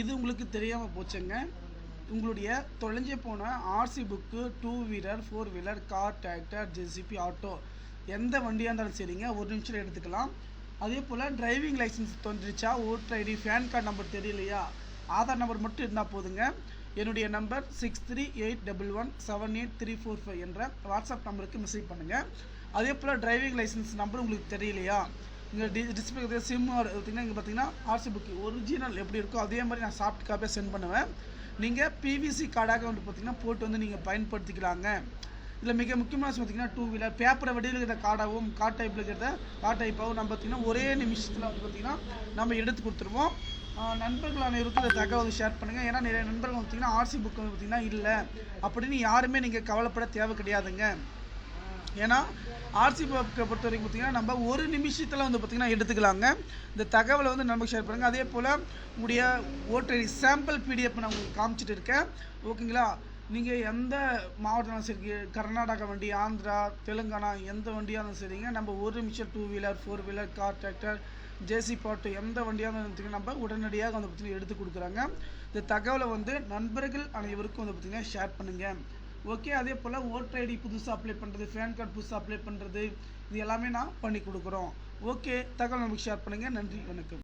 இது உங்களுக்கு தெரியாமல் போச்சுங்க. உங்களுடைய தொலைஞ்சு போன RC book two wheeler four wheeler car tractor JCB auto எந்த வண்டியாக இருந்தாலும் சரிங்க. ஒரு நிமிஷம் எடுத்துக்கலாம். அதே போல் driving licence தோன்றுச்சா voter ID pan card number தெரியலையா? ஆதார் நம்பர் மட்டும் இருந்தால் போதுங்க. என்னுடைய number six three eight double one seven eight three four five என்ற வாட்ஸ்அப் நம்பருக்கு மெசேஜ் பண்ணுங்கள் அதே போல் டிரைவிங் லைசன்ஸ் நம்பர் உங்களுக்கு தெரியலையா? இங்கே டி டிஸ்பிளே சிம் பார்த்தீங்கன்னா இங்கே பார்த்தீங்கன்னா ஆர்சி புக்கு ஒரிஜினல் எப்படி இருக்கோ அதே மாதிரி நான் சாஃப்ட் காப்பியாக சென்ட் பண்ணுவேன். நீங்கள் பிவிசி கார்டாக வந்து பார்த்தீங்கன்னா போட்டு வந்து நீங்கள் பயன்படுத்திக்கலாங்க. இதில் மிக முக்கியமான பார்த்தீங்கன்னா டூ வீலர் பேப்பரை வடிவில் இருக்கிற கார்டாகவும் கார்ட் டைப்பில் இருக்கிறத கார்ட் டைப்பாகவும் நம்ம பார்த்தீங்கன்னா ஒரே நிமிஷத்தில் வந்து பார்த்தீங்கன்னா நம்ம எடுத்து கொடுத்துருவோம். நண்பர்கள் அனைவருக்கும் இந்த தகவல் ஷேர் பண்ணுங்கள் ஏன்னா நிறைய நண்பர்கள் பார்த்தீங்கன்னா ஆர்சி புக் வந்து பார்த்தீங்கன்னா இல்லை. அப்படின்னு யாருமே நீங்கள் கவலைப்பட தேவை கிடையாதுங்க. ஏன்னா ஆர்சி பொறுத்த வரைக்கும் பார்த்தீங்கன்னா நம்ம ஒரு நிமிஷத்தில் வந்து பார்த்திங்கன்னா எடுத்துக்கலாங்க. இந்த தகவலை வந்து நமக்கு ஷேர் பண்ணுங்கள் அதே போல் உங்களுடைய ஓட்டரி சாம்பிள் பிடிஎஃப் நான் உங்களுக்கு காமிச்சிட்டு இருக்கேன். ஓகேங்களா? நீங்கள் எந்த மாவட்டம் சரி கர்நாடகா வண்டி ஆந்திரா தெலுங்கானா எந்த வண்டியாக இருந்தாலும் சரிங்க. நம்ம ஒரு நிமிஷம் two wheeler four wheeler car tractor JCB பாட்டு எந்த வண்டியாக இருந்தாலும் நம்ம உடனடியாக வந்து பார்த்திங்கன்னா எடுத்து கொடுக்குறாங்க. இந்த தகவலை வந்து நண்பர்கள் அனைவருக்கும் வந்து பார்த்திங்கன்னா ஷேர் பண்ணுங்கள் ஓகே அதே போல் ஓட்டர் ஐடி புதுசாக அப்ளை பண்ணுறது ஃபேன் கார்டு புதுசாக அப்ளை பண்ணுறது இது எல்லாமே நான் பண்ணி கொடுக்குறோம். ஓகே தகவல் நமக்கு ஷேர் பண்ணுங்கள் நன்றி வணக்கம்.